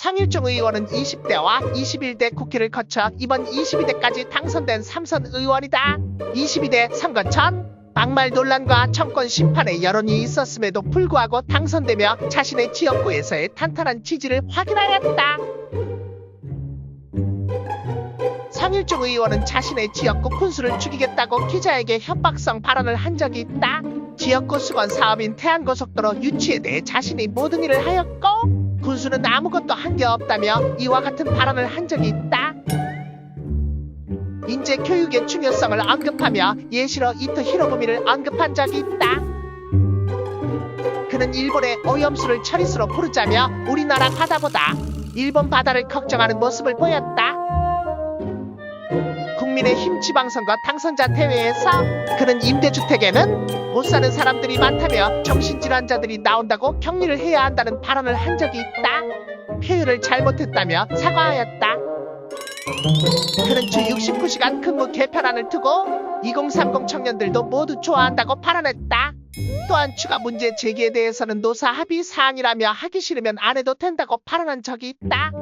상일종 의원은 20대와 21대 국회를 거쳐 이번 22대까지 당선된 삼선 의원이다. 22대 선거 전 막말 논란과 정권 심판의 여론이 있었음에도 불구하고 당선되며 자신의 지역구에서의 탄탄한 지지를 확인하였다. 상일종 의원은 자신의 지역구 군수를 죽이겠다고 기자에게 협박성 발언을 한 적이 있다. 지역구 수건 사업인 태안고속도로 유치에 대해 자신이 모든 일을 하였고 군수는 아무것도 한 게 없다며 이와 같은 발언을 한 적이 있다. 인재 교육의 중요성을 언급하며 예시로 이토 히로부미를 언급한 적이 있다. 그는 일본의 오염수를 처리수로 부르자며 우리나라 바다보다 일본 바다를 걱정하는 모습을 보였다. 국민의 힘 지방선거 당선자 대회에서 그는 임대주택에는 못 사는 사람들이 많다며 정신질환자들이 나온다고 격리를 해야 한다는 발언을 한 적이 있다. 표현을 잘못했다며 사과하였다. 그는 주 69시간 근무 개편안을 두고 2030 청년들도 모두 좋아한다고 발언했다. 또한 추가 문제 제기에 대해서는 노사 합의 사항이라며 하기 싫으면 안 해도 된다고 발언한 적이 있다.